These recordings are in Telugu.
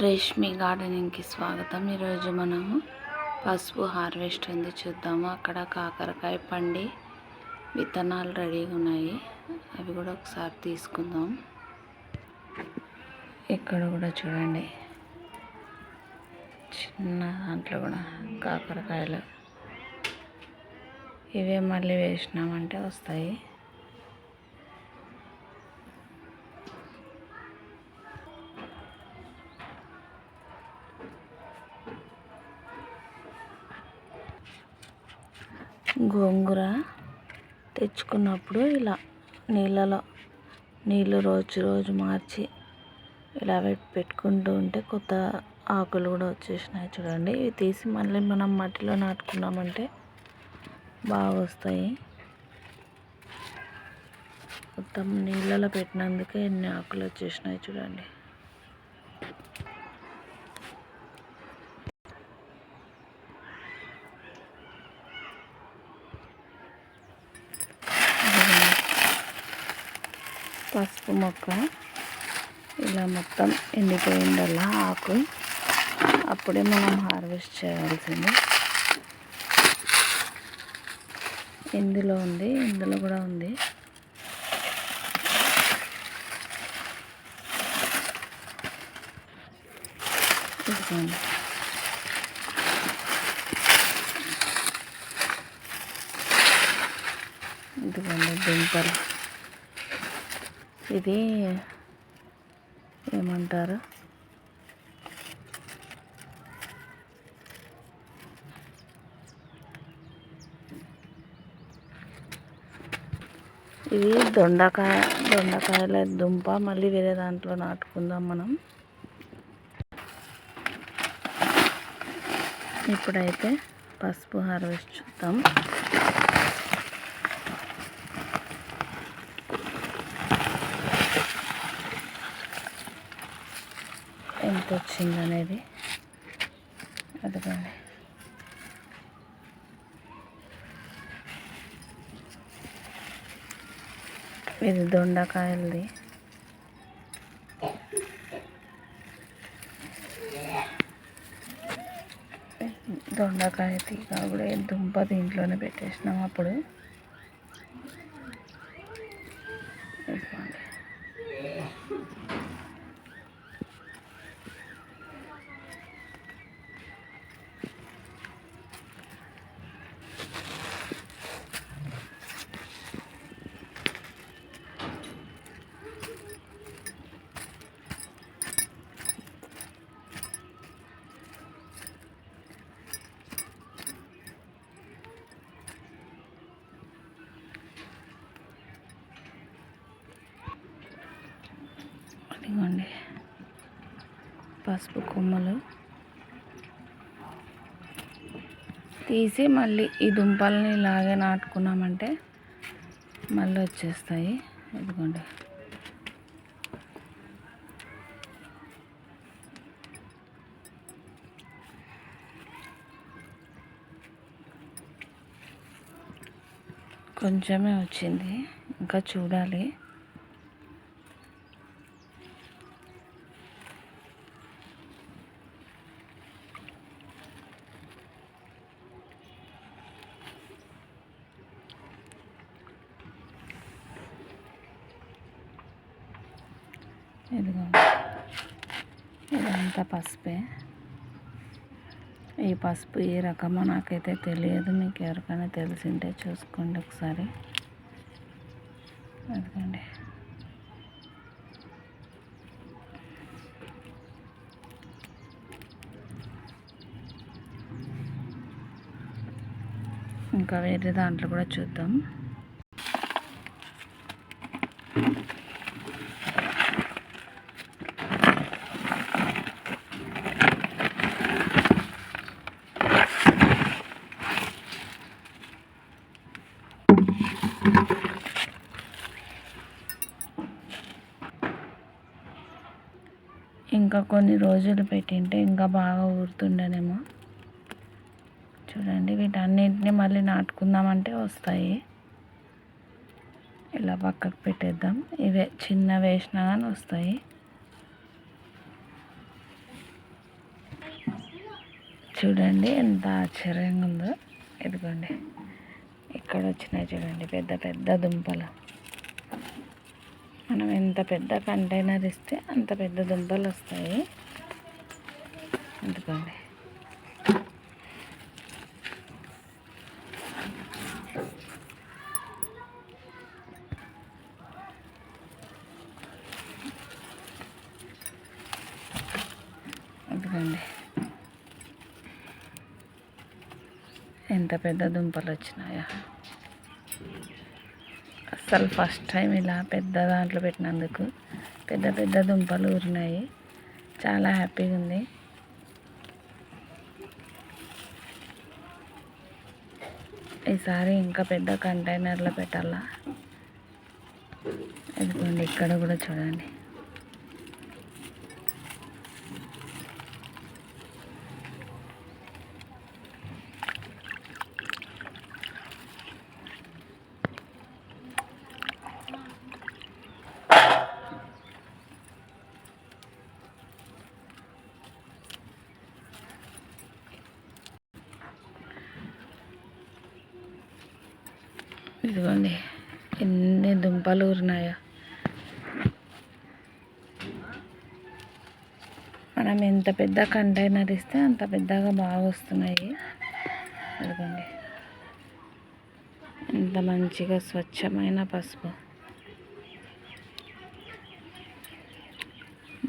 రేష్మి గార్డెనింగ్కి స్వాగతం. ఈరోజు మనము పసుపు హార్వెస్ట్ ఉంది చూద్దాము. అక్కడ కాకరకాయ పండి విత్తనాలు రెడీగా ఉన్నాయి. అవి కూడా ఒకసారి తీసుకుందాం. ఇక్కడ కూడా చూడండి. చిన్న దాంట్లో కూడా కాకరకాయలు. ఇవే మళ్ళీ వేసినామంటే వస్తాయి. తెచ్చుకున్నప్పుడు ఇలా నీళ్ళలో నీళ్ళు రోజు రోజు మార్చి ఇలా పెట్టుకుంటూ ఉంటే కొత్త ఆకులు కూడా వచ్చేసినాయి చూడండి. ఇవి తీసి మళ్ళీ మనం మట్టిలో నాటుకున్నామంటే బాగా వస్తాయి. మొత్తం నీళ్ళలో పెట్టినందుకే ఎన్ని ఆకులు వచ్చేసినాయి చూడండి. పసుపు మొక్క ఇలా మొత్తం ఎండిపోయిందల్లా ఆకు. అప్పుడే మనం హార్వెస్ట్ చేయాల్సింది. ఇందులో ఉంది ఇందులో కూడా ఉంది. ఇదిగోండి. ఇదిగోండి దుంపలు. ఇది ఏమంటారు? ఇది దొండకాయ దొండకాయల దుంప. మళ్ళీ వేరే దాంట్లో నాటుకుందాం మనం. ఇప్పుడైతే పసుపు హార్వెస్ట్ చూద్దాం. ఎంత వచ్చింది అనేది అదిగోండి. ఇది దొండకాయలది. దొండకాయ తీగ కూడా దుంప దీంట్లోనే పెట్టేసినాం అప్పుడు. ఇదిగోండి. ఇదిగోండి. పసుపు కొమ్మలు. తీసి మళ్ళీ ఈ దుంపల్ని ఇలాగే నాటుకున్నామంటే మళ్ళీ వచ్చేస్తాయి. ఇదిగోండి. కొంచెమే వచ్చింది. ఇంకా చూడాలి. ఇదిగో. ఇదంతా పసుపే. ఈ పసుపు ఏ రకమో నాకైతే తెలియదు మీకు ఎవరికైనా తెలిసింటే చూసుకోండి ఒకసారి. అదిగోండి. ఇంకా వేరే దాంట్లో కూడా చూద్దాం. ఇంకా కొన్ని రోజులు పెట్టింటే ఇంకా బాగా ఊరుతుండనేమో చూడండి వీటన్నింటినీ మళ్ళీ నాటుకుందామంటే వస్తాయి. ఇలా పక్కకు పెట్టేద్దాం. ఇవే చిన్న వేసినా కానీ వస్తాయి. చూడండి ఎంత ఆశ్చర్యంగా ఉందో. ఇదిగోండి. ఇక్కడ వచ్చినాయి చూడండి పెద్ద పెద్ద దుంపలు. మనం ఎంత పెద్ద కంటైనర్ ఇస్తే అంత పెద్ద దుంపలు వస్తాయి అందుకోండి ఎందుకండి ఎంత పెద్ద దుంపలు వచ్చినాయా అస్సలు ఫస్ట్ టైం ఇలా పెద్ద దాంట్లో పెట్టినందుకు. పెద్ద పెద్ద దుంపలు ఊరినాయి. చాలా హ్యాపీగా ఉంది. ఈసారి ఇంకా పెద్ద కంటైనర్లో పెట్టాలా? ఇదిగోండి ఇక్కడ కూడా చూడండి. ఇదిగోండి. ఎన్ని దుంపలు ఊరినాయో. మనం ఎంత పెద్ద కంటైనర్ ఇస్తే అంత పెద్దగా బాగా వస్తున్నాయి అదిగోండి ఎంత మంచిగా స్వచ్ఛమైన పసుపు.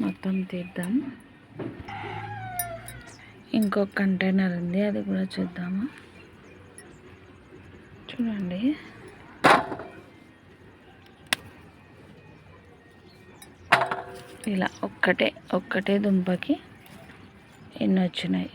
మొత్తం తీద్దాం. ఇంకొక కంటైనర్ ఉంది అది కూడా చూద్దాము. చూడండి. ఇలా ఒక్కటే ఒక్కటే దుంపకి ఎన్ని వచ్చినాయి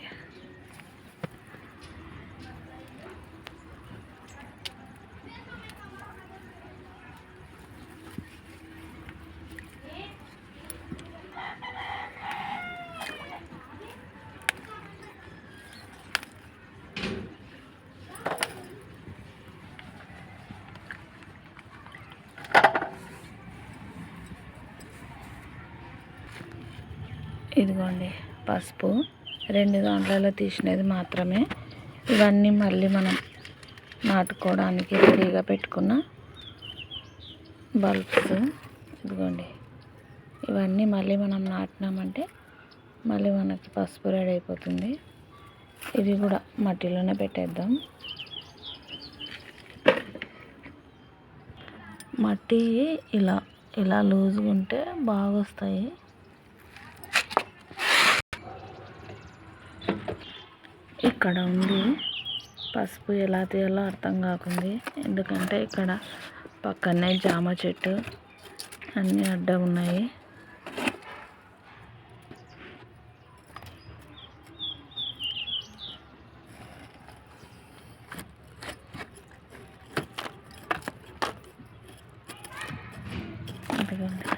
ఇదిగోండి పసుపు రెండు దాంట్లలో తీసినది మాత్రమే. ఇవన్నీ మళ్ళీ మనం నాటుకోవడానికి రెడీగా పెట్టుకున్న బల్బ్స్. ఇదిగోండి ఇవన్నీ మళ్ళీ మనం నాటినామంటే మళ్ళీ మనకి పసుపు రెడీ అయిపోతుంది. ఇది కూడా మట్టిలోనే పెట్టేద్దాం. మట్టి ఇలా ఇలా లూజ్గా ఉంటే బాగా వస్తాయి ఇక్కడ ఉంది. పసుపు ఎలా తీయాలో అర్థం కాకుంది. ఎందుకంటే ఇక్కడ పక్కనే జామ చెట్టు అన్నీ అడ్డం ఉన్నాయి ఎందుకంటే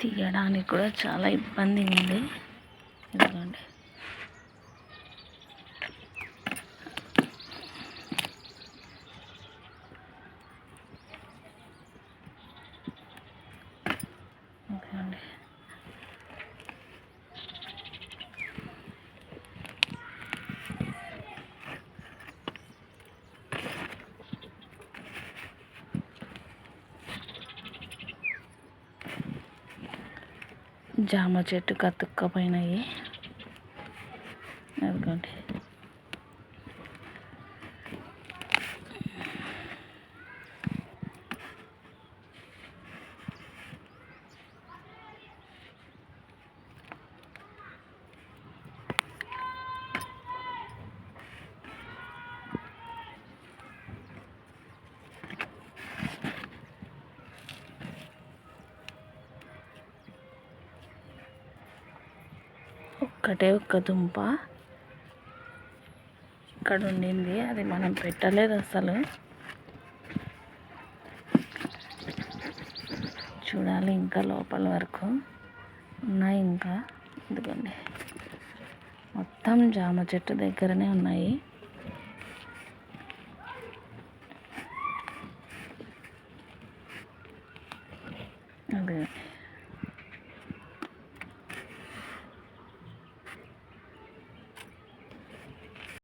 తీయడానికి కూడా చాలా ఇబ్బంది ఉంది ఎందుకంటే జామ చెట్టు కతుక్కపోయినాయి. అదిగోండి. ఒక్కటే ఒక్క దుంప. ఇక్కడ ఉండింది అది మనం పెట్టలేదు అసలు. చూడాలి ఇంకా లోపల వరకు. ఉన్నాయి ఇంకా. ఎందుకండి మొత్తం జామ చెట్టు దగ్గరనే ఉన్నాయి.